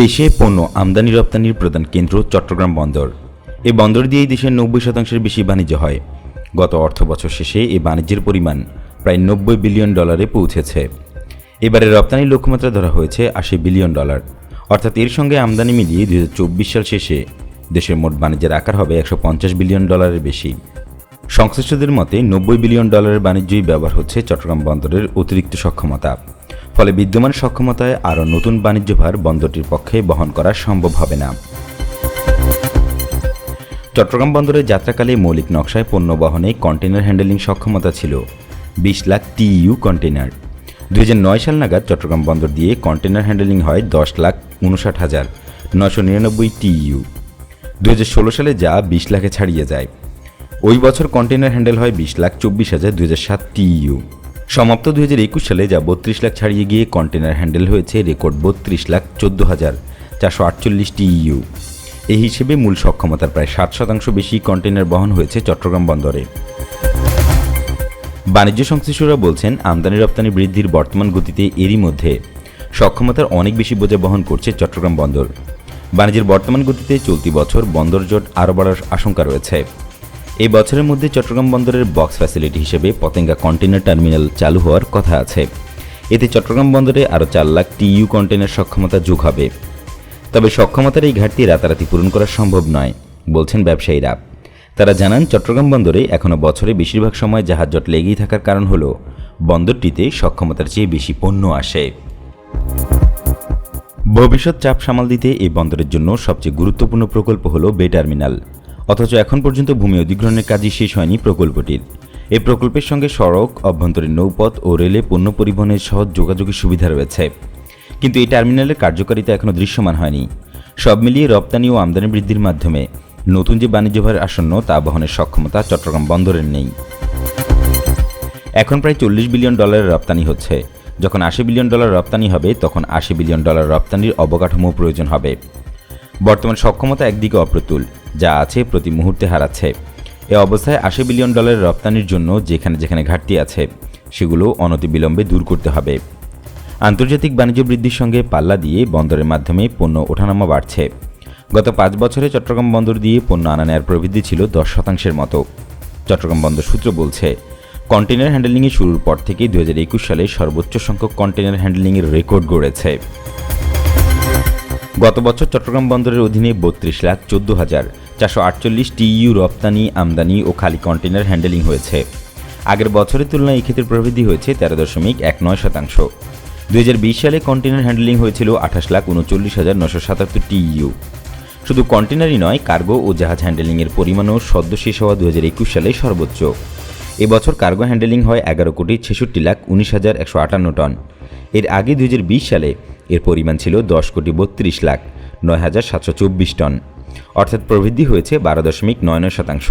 দেশে পণ্য আমদানি রপ্তানির প্রধান কেন্দ্র চট্টগ্রাম বন্দর। এই বন্দর দিয়েই দেশের নব্বই শতাংশের বেশি বাণিজ্য হয়। গত অর্থ বছর শেষে এ বাণিজ্যের পরিমাণ প্রায় নব্বই বিলিয়ন ডলারে পৌঁছেছে। এবারে রপ্তানির লক্ষ্যমাত্রা ধরা হয়েছে আশি বিলিয়ন ডলার। অর্থাৎ এর সঙ্গে আমদানি মিলিয়ে দুই হাজার চব্বিশ সাল শেষে দেশের মোট বাণিজ্যের আকার হবে একশো পঞ্চাশ বিলিয়ন ডলারের বেশি। সংশ্লিষ্টদের মতে নব্বই বিলিয়ন ডলারের বাণিজ্যই ব্যবহার হচ্ছে চট্টগ্রাম বন্দরের অতিরিক্ত সক্ষমতা। ফলে বিদ্যমান সক্ষমতায় আরও নতুন বাণিজ্য ভার বন্দরটির পক্ষে বহন করা সম্ভব হবে না। চট্টগ্রাম বন্দরের যাত্রাকালে মৌলিক নকশায় পণ্য বহনে কন্টেনার হ্যান্ডেলিং সক্ষমতা ছিল। বিশ লাখ টিইউ কন্টেনার দু হাজার নয় সাল নাগাদ চট্টগ্রাম বন্দর দিয়ে কন্টেনার হ্যান্ডেলিং হয় দশ লাখ উনষাট হাজার নশো নিরানব্বই টিইউ। দু হাজার ষোলো সালে যা বিশ লাখে ছাড়িয়ে যায়। ওই বছর কন্টেনার হ্যান্ডেল হয় বিশ লাখ চব্বিশ হাজার দুই সাত টিইউ। সমাপ্ত দু হাজার একুশ সালে যা বত্রিশ লাখ ছাড়িয়ে গিয়ে কন্টেনার হ্যান্ডেল হয়েছে, রেকর্ড বত্রিশ লাখ চোদ্দ হাজার চারশো আটচল্লিশ টিইউ এই হিসেবে মূল সক্ষমতার প্রায় ষাট শতাংশ বেশি কন্টেনার বহন হয়েছে চট্টগ্রাম বন্দরে। বাণিজ্য সংশ্লিষ্টরা বলছেন, আমদানি রপ্তানি বৃদ্ধির বর্তমান গতিতে এরই মধ্যে সক্ষমতার অনেক বেশি বোঝা বহন করছে চট্টগ্রাম বন্দর। বাণিজ্যের বর্তমান গতিতে চলতি বছর বন্দর জোট আরও বাড়ার আশঙ্কা রয়েছে। এই বছরের মধ্যে চট্টগ্রাম বন্দরের বক্স ফ্যাসিলিটি হিসেবে পতেঙ্গা কন্টেনার টার্মিনাল চালু হওয়ার কথা আছে। এতে চট্টগ্রাম বন্দরে আরও চার লাখ টিইউ কন্টেনার সক্ষমতা যোগ হবে। তবে সক্ষমতার এই ঘাটতি রাতারাতি পূরণ করা সম্ভব নয়, বলছেন ব্যবসায়ীরা। তারা জানান, চট্টগ্রাম বন্দরে এখনও বছরে বেশিরভাগ সময় জাহাজ জট লেগেই থাকার কারণ হল, বন্দরটিতে সক্ষমতার চেয়ে বেশি পণ্য আসে। ভবিষ্যৎ চাপ সামাল দিতে এই বন্দরের জন্য সবচেয়ে গুরুত্বপূর্ণ প্রকল্প হল বে টার্মিনাল। অথচ এখন পর্যন্ত ভূমি অধিগ্রহণের কাজই শেষ হয়নি প্রকল্পটির। এই প্রকল্পের সঙ্গে সড়ক, অভ্যন্তরীণ নৌপথ ও রেলে পণ্য পরিবহনের সহজ যোগাযোগের সুবিধা রয়েছে। কিন্তু এই টার্মিনালের কার্যকারিতা এখনও দৃশ্যমান হয়নি। সব মিলিয়ে রপ্তানি ও আমদানি বৃদ্ধির মাধ্যমে নতুন যে বাণিজ্য ভার আসন্ন তা বহনের সক্ষমতা চট্টগ্রাম বন্দরের নেই। এখন প্রায় চল্লিশ বিলিয়ন ডলারের রপ্তানি হচ্ছে। যখন আশি বিলিয়ন ডলার রপ্তানি হবে, তখন আশি বিলিয়ন ডলার রপ্তানির অবকাঠামো প্রয়োজন হবে। বর্তমান সক্ষমতা একদিকে অপ্রতুল যা আছে প্রতি মুহূর্তে হারাচ্ছে। এ অবস্থায় আশি বিলিয়ন ডলারের রপ্তানির জন্য যেখানে যেখানে ঘাটতি আছে, সেগুলো অনতিবিলম্বে দূর করতে হবে। আন্তর্জাতিক বাণিজ্য বৃদ্ধির সঙ্গে পাল্লা দিয়ে বন্দরের মাধ্যমে পণ্য ওঠানামা বাড়ছে। গত পাঁচ বছরে চট্টগ্রাম বন্দর দিয়ে পণ্য আনা নেয়ার প্রবৃদ্ধি ছিল দশ শতাংশের মতো। চট্টগ্রাম বন্দর সূত্র বলছে কন্টেনার হ্যান্ডেলিংয়ে শুরুর পর থেকেই দু সালে সর্বোচ্চ সংখ্যক কন্টেনার হ্যান্ডেলিংয়ের রেকর্ড গড়েছে। গত বছর চট্টগ্রাম বন্দরের অধীনে বত্রিশ লাখ চোদ্দ হাজার চারশো আটচল্লিশ টিইউ রপ্তানি, আমদানি ও খালি কন্টেনার হ্যান্ডেলিং হয়েছে। আগের বছরের তুলনায় এই ক্ষেত্রে প্রবৃদ্ধি হয়েছে তেরো দশমিক এক নয় শতাংশ। দু হাজার বিশ সালে কন্টেনার হ্যান্ডেলিং হয়েছিল আঠাশ লাখ উনচল্লিশ হাজার নশো সাতাত্তর টিইউ। শুধু কন্টেনারই নয়, কার্গো ও জাহাজ হ্যান্ডেলিংয়ের পরিমাণও সদ্য শেষ হওয়া দুহাজার একুশ সালে সর্বোচ্চ। এবছর কার্গো হ্যান্ডেলিং হয় এগারো কোটি ছেষট্টি লাখ উনিশ হাজার একশো আটান্ন টন। এর আগে দুই হাজার বিশ সালে এর পরিমাণ ছিল দশ কোটি বত্রিশ লাখ নয় হাজার সাতশো চব্বিশ টন। অর্থাৎ প্রবৃদ্ধি হয়েছে বারো দশমিক নয় নয় শতাংশ।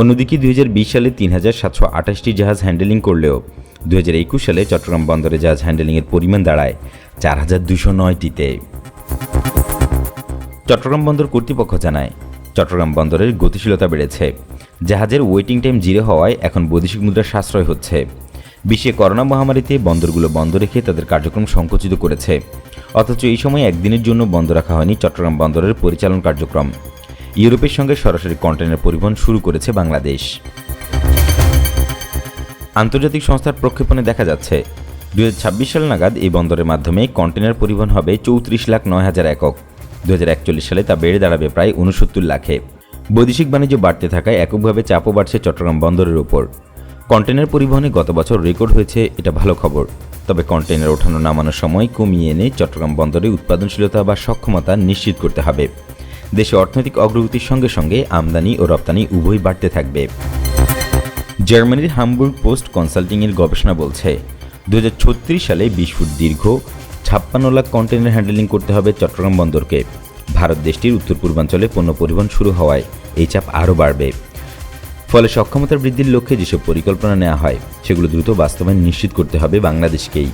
অন্যদিকে দু হাজার বিশ সালে তিন হাজার সাতশো আঠাশটি জাহাজ হ্যান্ডেলিং করলেও দুই হাজার একুশ সালে চট্টগ্রাম বন্দরে জাহাজ হ্যান্ডেলিংয়ের পরিমাণ দাঁড়ায় চার হাজার দুশো নয়টিতে। চট্টগ্রাম বন্দর কর্তৃপক্ষ জানায়, চট্টগ্রাম বন্দরের গতিশীলতা বেড়েছে। জাহাজের ওয়েটিং টাইম জিরো হওয়ায় এখন বৈদেশিক মুদ্রার সাশ্রয় হচ্ছে। বিশ্বে করোনা মহামারীতে বন্দরগুলো বন্ধ রেখে তাদের কার্যক্রম সংকুচিত করেছে। অথচ এই সময় একদিনের জন্য বন্ধ রাখা হয়নি চট্টগ্রাম বন্দরের পরিচালন কার্যক্রম। ইউরোপের সঙ্গে সরাসরি কন্টেনার পরিবহন শুরু করেছে বাংলাদেশ। আন্তর্জাতিক সংস্থার প্রক্ষেপণে দেখা যাচ্ছে দু হাজার ছাব্বিশ সাল নাগাদ এই বন্দরের মাধ্যমে কন্টেনার পরিবহন হবে চৌত্রিশ লাখ নয় হাজার একক। দু হাজার একচল্লিশ সালে তা বেড়ে দাঁড়াবে প্রায় উনসত্তর লাখে। বৈদেশিক বাণিজ্য বাড়তে থাকায় এককভাবে চাপও বাড়ছে চট্টগ্রাম বন্দরের ওপর। কন্টেনার পরিবহনে গত বছর রেকর্ড হয়েছে, এটা ভালো খবর। তবে কন্টেনার ওঠানো নামানোর সময় কমিয়ে এনে চট্টগ্রাম বন্দরে উৎপাদনশীলতা বা সক্ষমতা নিশ্চিত করতে হবে। দেশে অর্থনৈতিক অগ্রগতির সঙ্গে সঙ্গে আমদানি ও রপ্তানি উভয় বাড়তে থাকবে। জার্মানির হামবুর্গ পোস্ট কনসাল্টিংয়ের গবেষণা বলছে দু হাজার ছত্রিশ সালে বিশ ফুট দীর্ঘ, ছাপ্পান্ন লাখ কন্টেনার হ্যান্ডেলিং করতে হবে চট্টগ্রাম বন্দরকে। ভারত দেশটির উত্তর পূর্বাঞ্চলে পণ্য পরিবহন শুরু হওয়ায় এই চাপ আরও বাড়বে। ফলে সক্ষমতার বৃদ্ধির লক্ষ্যে যেসব পরিকল্পনা নেওয়া হয়, সেগুলো দ্রুত বাস্তবায়ন নিশ্চিত করতে হবে বাংলাদেশকেই।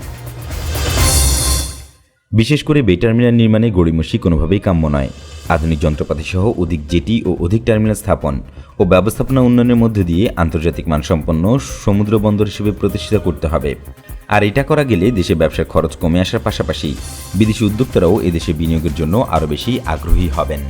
বিশেষ করে বে টার্মিনাল নির্মাণে গড়িমসি কোনোভাবেই কাম্য নয়। আধুনিক যন্ত্রপাতি সহ অধিক জেটি ও অধিক টার্মিনাল স্থাপন ও ব্যবস্থাপনা উন্নয়নের মধ্য দিয়ে আন্তর্জাতিক মানসম্পন্ন সমুদ্র বন্দর হিসেবে প্রতিষ্ঠিত করতে হবে। আর এটা করা গেলে দেশে ব্যবসার খরচ কমে আসার পাশাপাশি বিদেশি উদ্যোক্তারাও এদেশে বিনিয়োগের জন্য আরও বেশি আগ্রহী হবেন।